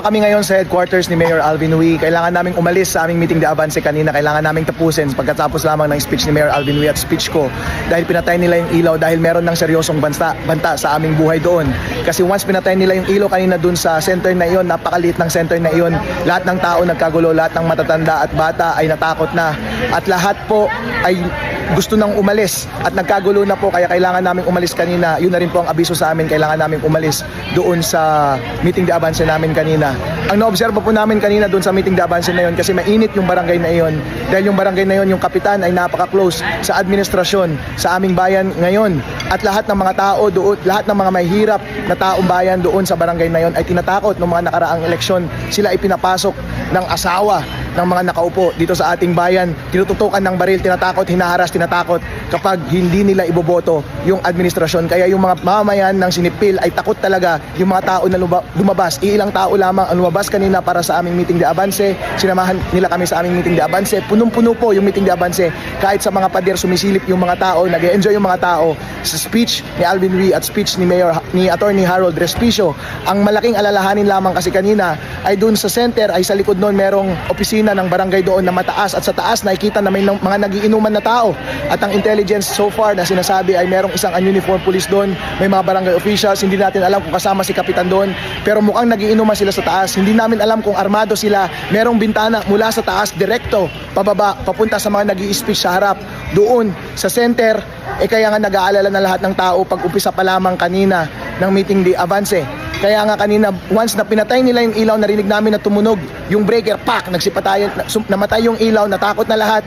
Kami ngayon sa headquarters ni Mayor Alvin Uy. Kailangan naming umalis sa aming meeting de avance kanina. Kailangan naming tapusin pagkatapos lamang ng speech ni Mayor Alvin Uy at speech ko. Dahil pinatay nila yung ilaw dahil meron ng seryosong banta, banta sa aming buhay doon. Kasi once pinatay nila yung ilaw kanina doon sa center na iyon, napakaliit ng center na iyon. Lahat ng tao nagkagulo, lahat ng matatanda at bata ay natakot na. At lahat po ay gusto nang umalis at nagkagulo na po kaya kailangan naming umalis kanina. Yun na rin po ang abiso sa amin, kailangan naming umalis doon sa meeting de avance namin kanina. Ang naobserba po namin kanina doon sa meeting de avance na yun kasi mainit yung barangay na yun. Dahil yung barangay na yun, yung kapitan ay napaka-close sa administrasyon sa aming bayan ngayon. At lahat ng mga tao doon, lahat ng mga mahihirap na taong bayan doon sa barangay na yun ay tinatakot ng mga nakaraang eleksyon. Sila ay pinapasok ng asawa ng mga nakaupo dito sa ating bayan. Tinututukan ng baril, tinatakot, hinaharas, tinatakot kapag hindi nila iboboto yung administrasyon. Kaya yung mga mamamayan ng sinipil ay takot talaga yung mga tao na lumabas. Iilang tao lamang ang lumabas kanina para sa aming meeting de avance. Sinamahan nila kami sa aming meeting de avance. Punong-puno po yung meeting de avance. Kahit sa mga pader sumisilip yung mga tao, nag enjoy yung mga tao sa speech ni Alvin Ree at speech ni Mayor ni Attorney Harold Respicio. Ang malaking alalahanin lamang kasi kanina ay doon sa center ay sa likod noon merong opisina ng barangay doon na mataas at sa taas nakikita na may mga nagiinuman na tao at ang intelligence so far na sinasabi ay merong isang uniform police doon. May mga barangay officials hindi natin alam kung kasama si kapitan doon. Pero mukhang nagiinuman sila sa taas. Hindi namin alam kung armado sila. Merong bintana mula sa taas direkto pababa papunta sa mga nag speech sa harap. Doon sa center eh kaya nga nag-aalala na lahat ng tao pag umpisa pa lamang kanina ng meeting di avance. Kaya nga kanina, once na pinatay nila yung ilaw, narinig namin na tumunog. Yung breaker, pak, nagsipatayan, namatay yung ilaw, natakot na lahat.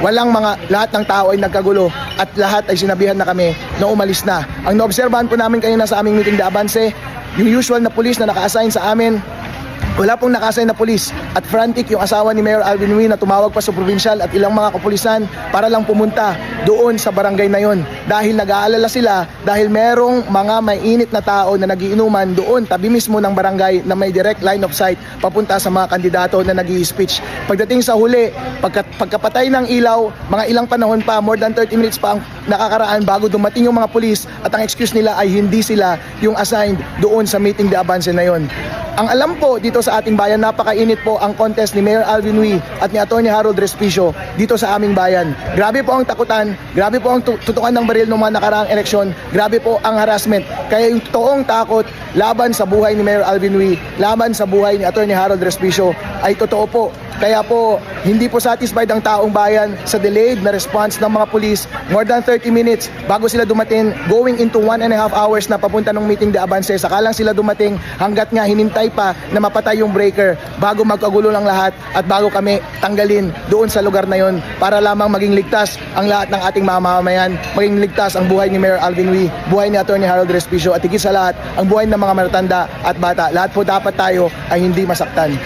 Walang mga, lahat ng tao ay nagkagulo at lahat ay sinabihan na kami na umalis na. Ang naobserbahan po namin kanina sa aming meeting de avance, yung usual na police na naka-assign sa amin, wala pong nakasay na pulis at frantic yung asawa ni Mayor Alvin Wee na tumawag pa sa provincial at ilang mga kapulisan para lang pumunta doon sa barangay na yon dahil nag-aalala sila dahil merong mga may init na tao na nagiinuman doon tabi mismo ng barangay na may direct line of sight papunta sa mga kandidato na nag speech Pagdating sa huli, pagka, pagkapatay ng ilaw, mga ilang panahon pa, more than 30 minutes pa ang nakakaraan bago dumating yung mga pulis at ang excuse nila ay hindi sila yung assigned doon sa meeting de avance na yon. Ang alam po dito sa ating bayan, napakainit po ang contest ni Mayor Alvin Wee at ni Atty. Harold Respicio dito sa aming bayan. Grabe po ang takutan, grabe po ang tu- tutukan ng baril ng mga nakaraang eleksyon, grabe po ang harassment. Kaya yung toong takot laban sa buhay ni Mayor Alvin Wee, laban sa buhay ni Atty. Harold Respicio ay totoo po. Kaya po, hindi po satisfied ang taong bayan sa delayed na response ng mga pulis. More than 30 minutes bago sila dumating, going into one and a half hours na papunta ng meeting de avance. Saka lang sila dumating hanggat nga hinintay pa na mapatay yung breaker bago magkagulo ng lahat at bago kami tanggalin doon sa lugar na yon para lamang maging ligtas ang lahat ng ating mamamayan, maging ligtas ang buhay ni Mayor Alvin Wee, buhay ni Atty. Harold Respicio at higit sa lahat, ang buhay ng mga matatanda at bata. Lahat po dapat tayo ay hindi masaktan.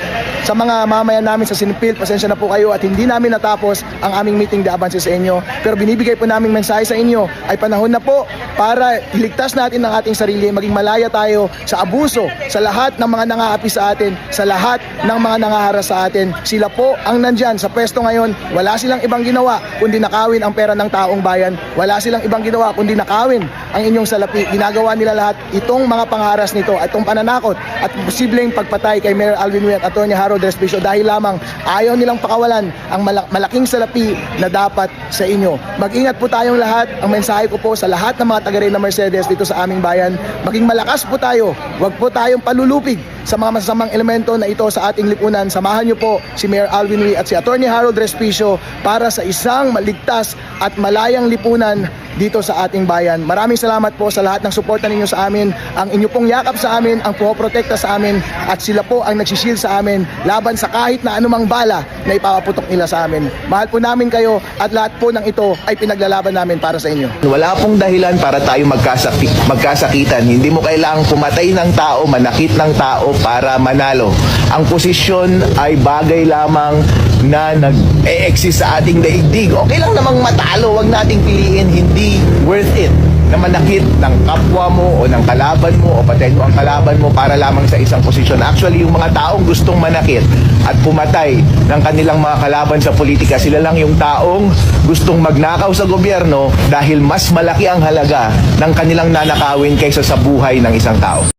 Sa mga mamayan namin sa Sinipil, pasensya na po kayo at hindi namin natapos ang aming meeting de avance sa inyo. Pero binibigay po namin mensahe sa inyo ay panahon na po para iligtas natin ang ating sarili, maging malaya tayo sa abuso, sa lahat ng mga nangaapi sa atin, sa lahat ng mga nangaharas sa atin. Sila po ang nandyan sa pwesto ngayon. Wala silang ibang ginawa kundi nakawin ang pera ng taong bayan. Wala silang ibang ginawa kundi nakawin ang inyong salapi. Ginagawa nila lahat itong mga pangaras nito itong pananakot at posibleng pagpatay kay Mayor Alvin Wee at Atty. Harold Respicio dahil lamang ayaw nilang pakawalan ang mala- malaking salapi na dapat sa inyo. Mag-ingat po tayong lahat. Ang mensahe ko po sa lahat ng mga taga na Mercedes dito sa aming bayan, maging malakas po tayo. Huwag po tayong palulupig sa mga masasamang elemento na ito sa ating lipunan. Samahan niyo po si Mayor Alvin Wee at si Atty. Harold Respicio para sa isang maligtas at malayang lipunan dito sa ating bayan. Maraming salamat po sa lahat ng suporta ninyo sa amin. Ang inyo pong yakap sa amin, ang pumoprotekta sa amin at sila po ang nagsishil sa amin laban sa kahit na anumang bala na ipapaputok nila sa amin. Mahal po namin kayo at lahat po ng ito ay pinaglalaban namin para sa inyo. Wala pong dahilan para tayo magkasaki, magkasakitan. Hindi mo kailangang pumatay ng tao, manakit ng tao para manalo. Ang posisyon ay bagay lamang na nag-e-exist sa ating daigdig. Okay lang namang matalo, wag nating piliin, hindi worth it na manakit ng kapwa mo o ng kalaban mo o patayin mo ang kalaban mo para lamang sa isang posisyon. Actually, yung mga taong gustong manakit at pumatay ng kanilang mga kalaban sa politika, sila lang yung taong gustong magnakaw sa gobyerno dahil mas malaki ang halaga ng kanilang nanakawin kaysa sa buhay ng isang tao.